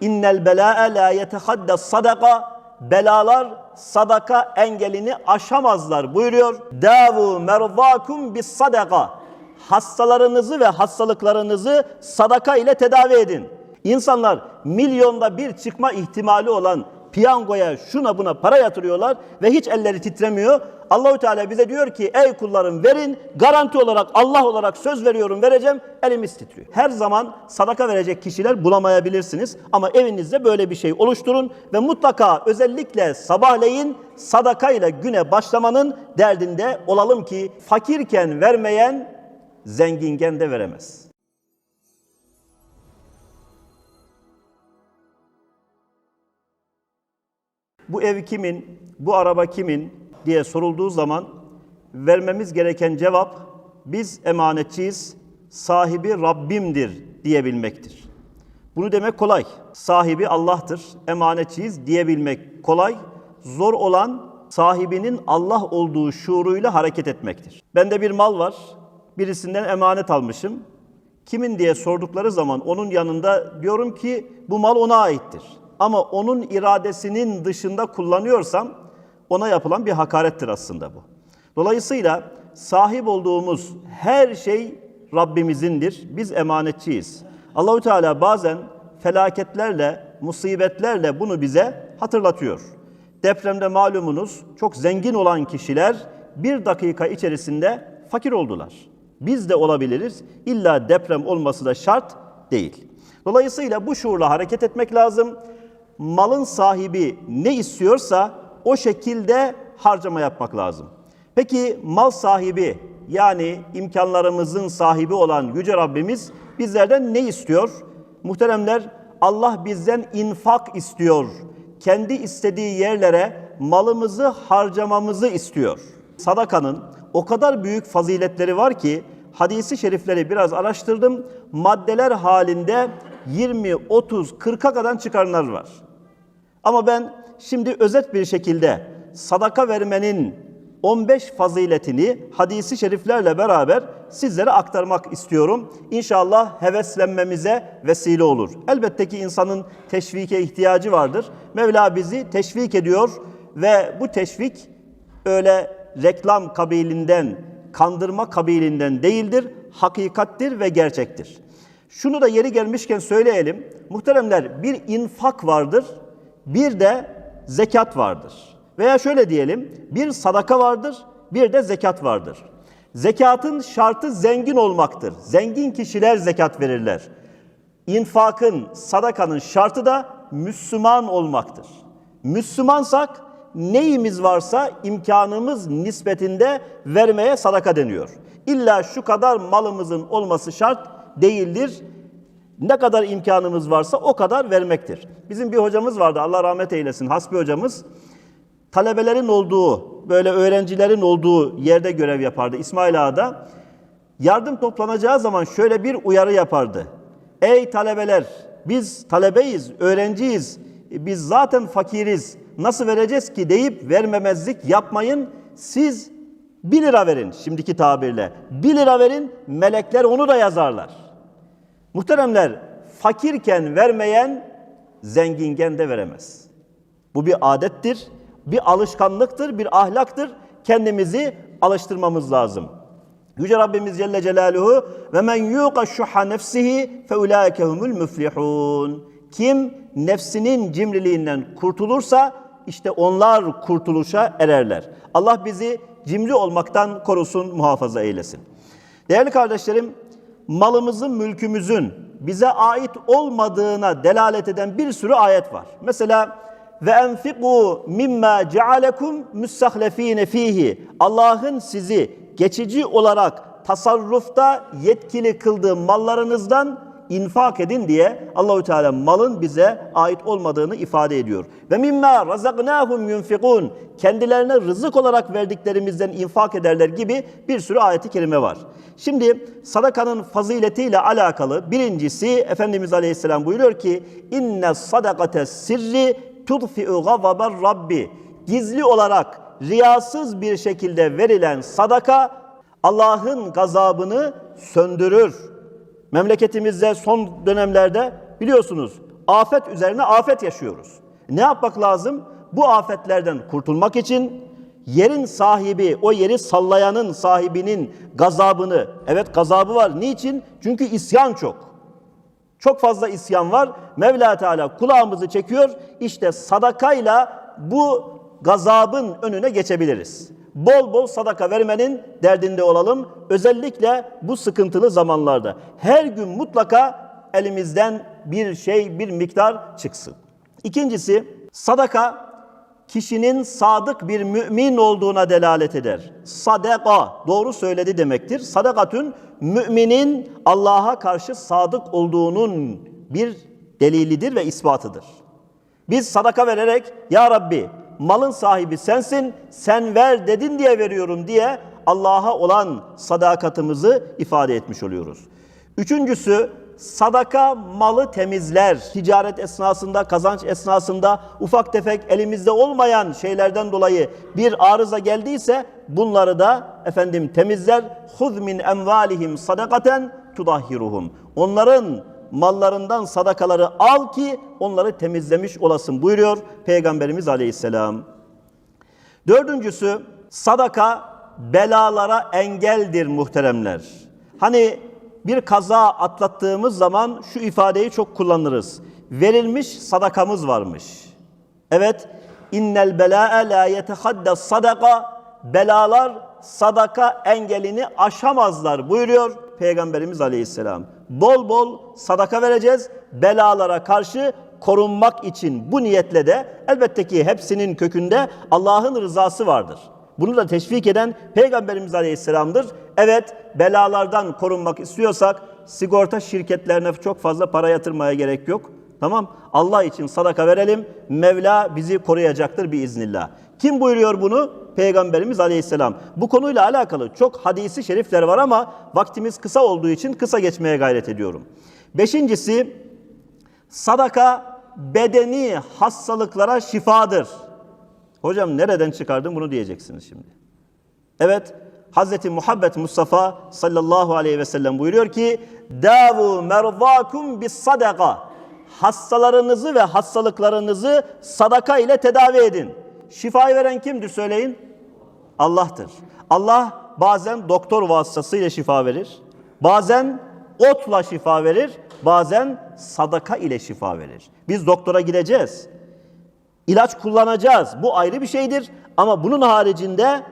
İnnel belâe la yetehaddes sadaka. Belalar sadaka engelini aşamazlar buyuruyor. Davu merzakum bis sadaka. Hastalarınızı ve hastalıklarınızı sadaka ile tedavi edin. İnsanlar milyonda bir çıkma ihtimali olan piyangoya şuna buna para yatırıyorlar ve hiç elleri titremiyor. Allahü Teala bize diyor ki ey kullarım verin garanti olarak Allah olarak söz veriyorum vereceğim elimiz titriyor. Her zaman sadaka verecek kişiler bulamayabilirsiniz ama evinizde böyle bir şey oluşturun ve mutlaka özellikle sabahleyin sadaka ile güne başlamanın derdinde olalım ki fakirken vermeyen zenginken de veremez. Bu ev kimin, bu araba kimin diye sorulduğu zaman vermemiz gereken cevap biz emanetçiyiz, sahibi Rabbimdir diyebilmektir. Bunu demek kolay. Sahibi Allah'tır, emanetçiyiz diyebilmek kolay. Zor olan sahibinin Allah olduğu şuuruyla hareket etmektir. Bende bir mal var, birisinden emanet almışım. Kimin diye sordukları zaman onun yanında diyorum ki bu mal ona aittir ama onun iradesinin dışında kullanıyorsam ona yapılan bir hakarettir aslında bu. Dolayısıyla sahip olduğumuz her şey Rabbimizindir. Biz emanetçiyiz. Allahü Teala bazen felaketlerle, musibetlerle bunu bize hatırlatıyor. Depremde malumunuz çok zengin olan kişiler bir dakika içerisinde fakir oldular. Biz de olabiliriz. İlla deprem olması da şart değil. Dolayısıyla bu şuurla hareket etmek lazım malın sahibi ne istiyorsa o şekilde harcama yapmak lazım. Peki mal sahibi yani imkanlarımızın sahibi olan Yüce Rabbimiz bizlerden ne istiyor? Muhteremler Allah bizden infak istiyor. Kendi istediği yerlere malımızı harcamamızı istiyor. Sadakanın o kadar büyük faziletleri var ki hadisi şerifleri biraz araştırdım. Maddeler halinde 20, 30, 40'a kadar çıkaranlar var. Ama ben şimdi özet bir şekilde sadaka vermenin 15 faziletini hadisi şeriflerle beraber sizlere aktarmak istiyorum. İnşallah heveslenmemize vesile olur. Elbette ki insanın teşvike ihtiyacı vardır. Mevla bizi teşvik ediyor ve bu teşvik öyle reklam kabilinden, kandırma kabilinden değildir, hakikattir ve gerçektir. Şunu da yeri gelmişken söyleyelim. Muhteremler bir infak vardır, bir de zekat vardır. Veya şöyle diyelim, bir sadaka vardır, bir de zekat vardır. Zekatın şartı zengin olmaktır. Zengin kişiler zekat verirler. İnfakın, sadakanın şartı da Müslüman olmaktır. Müslümansak neyimiz varsa imkanımız nispetinde vermeye sadaka deniyor. İlla şu kadar malımızın olması şart değildir. Ne kadar imkanımız varsa o kadar vermektir. Bizim bir hocamız vardı Allah rahmet eylesin Hasbi hocamız. Talebelerin olduğu, böyle öğrencilerin olduğu yerde görev yapardı İsmail Ağa'da. Yardım toplanacağı zaman şöyle bir uyarı yapardı. Ey talebeler, biz talebeyiz, öğrenciyiz, biz zaten fakiriz, nasıl vereceğiz ki deyip vermemezlik yapmayın. Siz 1 lira verin şimdiki tabirle. 1 lira verin, melekler onu da yazarlar. Muhteremler, fakirken vermeyen zenginken de veremez. Bu bir adettir, bir alışkanlıktır, bir ahlaktır. Kendimizi alıştırmamız lazım. Yüce Rabbimiz Celle Celaluhu ve men yuqa şuha nefsihi fe ulaike humul müflihun. Kim nefsinin cimriliğinden kurtulursa işte onlar kurtuluşa ererler. Allah bizi cimri olmaktan korusun, muhafaza eylesin. Değerli kardeşlerim, malımızın, mülkümüzün bize ait olmadığına delalet eden bir sürü ayet var. Mesela ve enfiku mimma cealekum müstahlefine fihi. Allah'ın sizi geçici olarak tasarrufta yetkili kıldığı mallarınızdan infak edin diye Allahü Teala malın bize ait olmadığını ifade ediyor. Ve mimma razaknahum yunfikun. Kendilerine rızık olarak verdiklerimizden infak ederler gibi bir sürü ayeti kerime var. Şimdi sadakanın faziletiyle alakalı birincisi Efendimiz Aleyhisselam buyuruyor ki inne sadakate sirri tudfi'u gadabar rabbi. Gizli olarak riyasız bir şekilde verilen sadaka Allah'ın gazabını söndürür. Memleketimizde son dönemlerde biliyorsunuz Afet üzerine afet yaşıyoruz. Ne yapmak lazım? Bu afetlerden kurtulmak için yerin sahibi, o yeri sallayanın sahibinin gazabını, evet gazabı var. Niçin? Çünkü isyan çok. Çok fazla isyan var. Mevla Teala kulağımızı çekiyor. İşte sadakayla bu gazabın önüne geçebiliriz. Bol bol sadaka vermenin derdinde olalım. Özellikle bu sıkıntılı zamanlarda. Her gün mutlaka elimizden bir şey, bir miktar çıksın. İkincisi sadaka kişinin sadık bir mümin olduğuna delalet eder. Sadaka doğru söyledi demektir. Sadakatün müminin Allah'a karşı sadık olduğunun bir delilidir ve ispatıdır. Biz sadaka vererek ya Rabbi malın sahibi sensin, sen ver dedin diye veriyorum diye Allah'a olan sadakatimizi ifade etmiş oluyoruz. Üçüncüsü sadaka malı temizler. Ticaret esnasında, kazanç esnasında ufak tefek elimizde olmayan şeylerden dolayı bir arıza geldiyse bunları da efendim temizler. Huz min emvalihim sadakaten tudahhiruhum. Onların mallarından sadakaları al ki onları temizlemiş olasın buyuruyor Peygamberimiz Aleyhisselam. Dördüncüsü sadaka belalara engeldir muhteremler. Hani bir kaza atlattığımız zaman şu ifadeyi çok kullanırız. Verilmiş sadakamız varmış. Evet, innel belâe la yetehaddes sadaka belalar sadaka engelini aşamazlar buyuruyor Peygamberimiz Aleyhisselam. Bol bol sadaka vereceğiz belalara karşı korunmak için bu niyetle de elbette ki hepsinin kökünde Allah'ın rızası vardır. Bunu da teşvik eden Peygamberimiz Aleyhisselam'dır. Evet belalardan korunmak istiyorsak sigorta şirketlerine çok fazla para yatırmaya gerek yok. Tamam Allah için sadaka verelim. Mevla bizi koruyacaktır biiznillah. Kim buyuruyor bunu? Peygamberimiz Aleyhisselam. Bu konuyla alakalı çok hadisi şerifler var ama vaktimiz kısa olduğu için kısa geçmeye gayret ediyorum. Beşincisi sadaka bedeni hastalıklara şifadır. Hocam nereden çıkardın bunu diyeceksiniz şimdi. Evet, Hz. Muhammed Mustafa sallallahu aleyhi ve sellem buyuruyor ki Davu merzakum bis sadaka Hastalarınızı ve hastalıklarınızı sadaka ile tedavi edin. Şifayı veren kimdir söyleyin? Allah'tır. Allah bazen doktor vasıtasıyla şifa verir. Bazen otla şifa verir. Bazen sadaka ile şifa verir. Biz doktora gideceğiz. İlaç kullanacağız. Bu ayrı bir şeydir. Ama bunun haricinde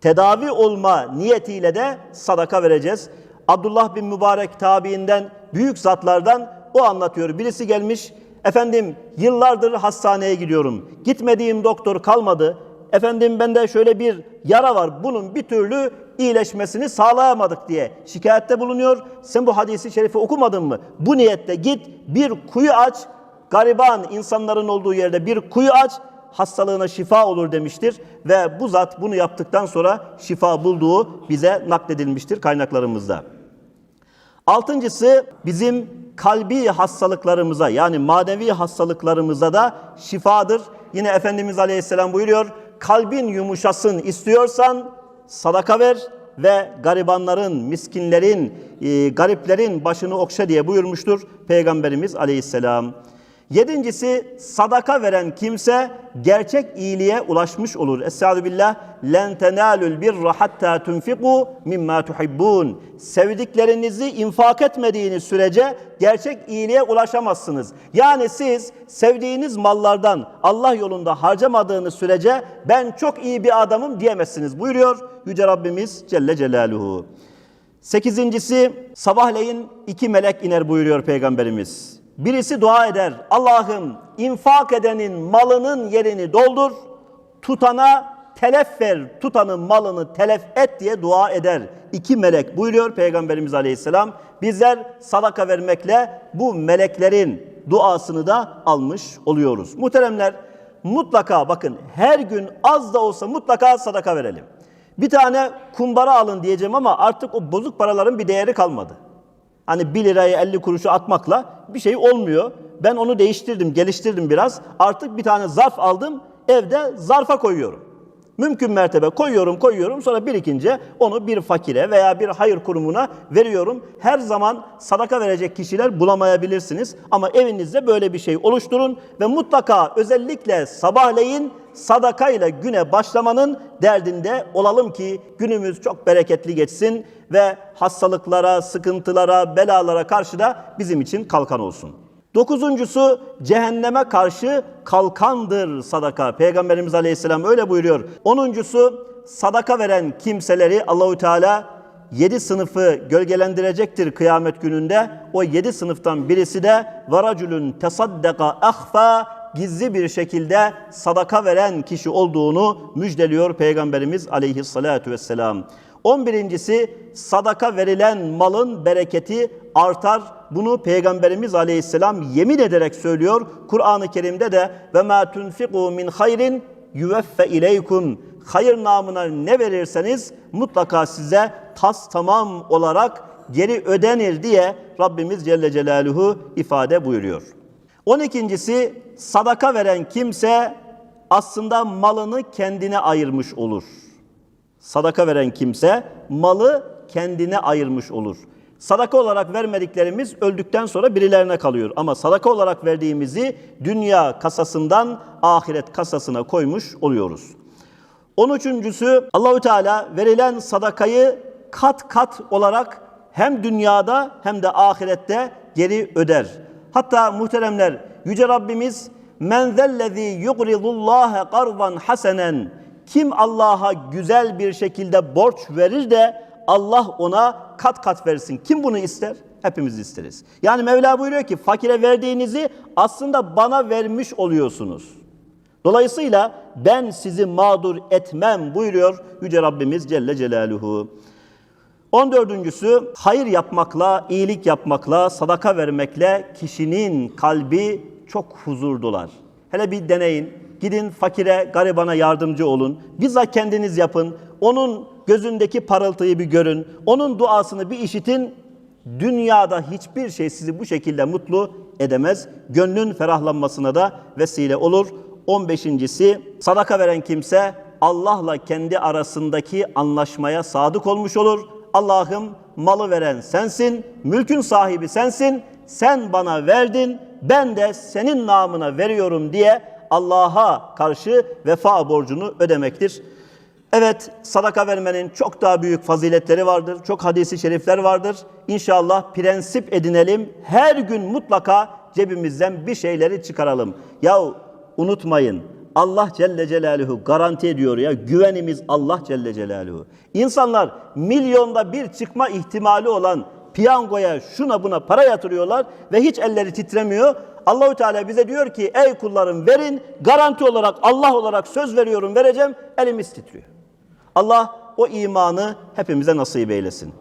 tedavi olma niyetiyle de sadaka vereceğiz. Abdullah bin Mübarek tabiinden büyük zatlardan o anlatıyor. Birisi gelmiş, efendim yıllardır hastaneye gidiyorum. Gitmediğim doktor kalmadı. Efendim bende şöyle bir yara var. Bunun bir türlü iyileşmesini sağlayamadık diye şikayette bulunuyor. Sen bu hadisi şerifi okumadın mı? Bu niyette git bir kuyu aç. Gariban insanların olduğu yerde bir kuyu aç hastalığına şifa olur demiştir ve bu zat bunu yaptıktan sonra şifa bulduğu bize nakledilmiştir kaynaklarımızda. Altıncısı bizim kalbi hastalıklarımıza yani manevi hastalıklarımıza da şifadır. Yine Efendimiz Aleyhisselam buyuruyor kalbin yumuşasın istiyorsan sadaka ver ve garibanların, miskinlerin, e, gariplerin başını okşa diye buyurmuştur Peygamberimiz Aleyhisselam. Yedincisi sadaka veren kimse gerçek iyiliğe ulaşmış olur. Estaizu billah. Len tenalul birra hatta tunfiku mimma tuhibbun. Sevdiklerinizi infak etmediğiniz sürece gerçek iyiliğe ulaşamazsınız. Yani siz sevdiğiniz mallardan Allah yolunda harcamadığınız sürece ben çok iyi bir adamım diyemezsiniz buyuruyor Yüce Rabbimiz Celle Celaluhu. Sekizincisi sabahleyin iki melek iner buyuruyor Peygamberimiz. Birisi dua eder. Allah'ım infak edenin malının yerini doldur. Tutana telef ver. Tutanın malını telef et diye dua eder. İki melek buyuruyor Peygamberimiz Aleyhisselam. Bizler sadaka vermekle bu meleklerin duasını da almış oluyoruz. Muhteremler mutlaka bakın her gün az da olsa mutlaka sadaka verelim. Bir tane kumbara alın diyeceğim ama artık o bozuk paraların bir değeri kalmadı. Hani 1 lirayı 50 kuruşu atmakla bir şey olmuyor. Ben onu değiştirdim, geliştirdim biraz. Artık bir tane zarf aldım, evde zarfa koyuyorum. Mümkün mertebe koyuyorum koyuyorum sonra birikince onu bir fakire veya bir hayır kurumuna veriyorum. Her zaman sadaka verecek kişiler bulamayabilirsiniz ama evinizde böyle bir şey oluşturun ve mutlaka özellikle sabahleyin sadakayla güne başlamanın derdinde olalım ki günümüz çok bereketli geçsin ve hastalıklara, sıkıntılara, belalara karşı da bizim için kalkan olsun. Dokuzuncusu cehenneme karşı kalkandır sadaka. Peygamberimiz Aleyhisselam öyle buyuruyor. Onuncusu sadaka veren kimseleri Allahü Teala yedi sınıfı gölgelendirecektir kıyamet gününde. O yedi sınıftan birisi de varacülün tesaddaka ahfa gizli bir şekilde sadaka veren kişi olduğunu müjdeliyor Peygamberimiz Aleyhisselatü Vesselam. 11.si sadaka verilen malın bereketi artar. Bunu Peygamberimiz Aleyhisselam yemin ederek söylüyor. Kur'an-ı Kerim'de de ve ma tunfiqu min hayrin yuveffe ileykum. Hayır namına ne verirseniz mutlaka size tas tamam olarak geri ödenir diye Rabbimiz Celle Celaluhu ifade buyuruyor. 12.si sadaka veren kimse aslında malını kendine ayırmış olur. Sadaka veren kimse malı kendine ayırmış olur. Sadaka olarak vermediklerimiz öldükten sonra birilerine kalıyor. Ama sadaka olarak verdiğimizi dünya kasasından ahiret kasasına koymuş oluyoruz. 13.sü Allahü Teala verilen sadakayı kat kat olarak hem dünyada hem de ahirette geri öder. Hatta muhteremler yüce Rabbimiz men zellezî yugridullâhe kardan hasenen kim Allah'a güzel bir şekilde borç verir de Allah ona kat kat versin. Kim bunu ister? Hepimiz isteriz. Yani Mevla buyuruyor ki fakire verdiğinizi aslında bana vermiş oluyorsunuz. Dolayısıyla ben sizi mağdur etmem buyuruyor Yüce Rabbimiz Celle Celaluhu. 14.sü hayır yapmakla, iyilik yapmakla, sadaka vermekle kişinin kalbi çok huzur dolar. Hele bir deneyin. Gidin fakire, garibana yardımcı olun. Bizzat kendiniz yapın. Onun gözündeki parıltıyı bir görün. Onun duasını bir işitin. Dünyada hiçbir şey sizi bu şekilde mutlu edemez. Gönlün ferahlanmasına da vesile olur. 15.si sadaka veren kimse Allah'la kendi arasındaki anlaşmaya sadık olmuş olur. Allah'ım malı veren sensin, mülkün sahibi sensin. Sen bana verdin, ben de senin namına veriyorum diye Allah'a karşı vefa borcunu ödemektir. Evet, sadaka vermenin çok daha büyük faziletleri vardır. Çok hadisi şerifler vardır. İnşallah prensip edinelim. Her gün mutlaka cebimizden bir şeyleri çıkaralım. Yahu unutmayın. Allah Celle Celaluhu garanti ediyor ya güvenimiz Allah Celle Celaluhu. İnsanlar milyonda bir çıkma ihtimali olan piyangoya şuna buna para yatırıyorlar ve hiç elleri titremiyor. Allahü Teala bize diyor ki ey kullarım verin garanti olarak Allah olarak söz veriyorum vereceğim elimiz titriyor. Allah o imanı hepimize nasip eylesin.